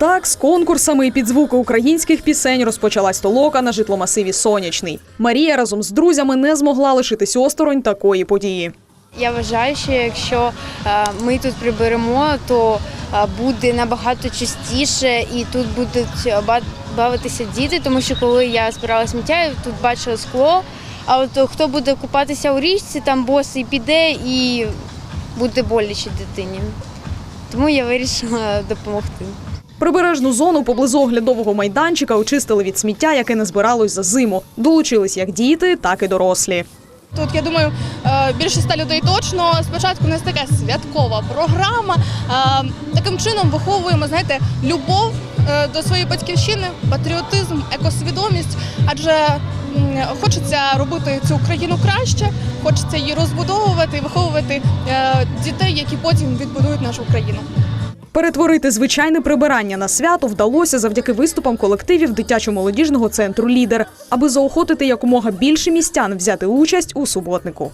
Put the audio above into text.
Так, з конкурсами і під звуки українських пісень розпочалась толока на житломасиві Сонячний. Марія разом з друзями не змогла лишитись осторонь такої події. Я вважаю, що якщо е, ми тут приберемо, то е, буде набагато частіше і тут будуть бавитися діти, тому що коли я збирала сміття, я тут бачила скло. А от хто буде купатися у річці, там босий піде і буде боляче дитині. Тому я вирішила допомогти. Прибережну зону поблизу оглядового майданчика очистили від сміття, яке не збиралось за зиму. Долучились як діти, так і дорослі. Тут я думаю, е, більше ста людей точно. Спочатку у нас така святкова програма. Е, Таким чином виховуємо, знаєте, любов е, до своєї батьківщини, патріотизм, екосвідомість. Адже хочеться робити цю країну краще, хочеться її розбудовувати і виховувати дітей, які потім відбудують нашу країну. Перетворити звичайне прибирання на свято вдалося завдяки виступам колективів дитячо-молодіжного центру Лідер, аби заохотити якомога більше містян взяти участь у суботнику.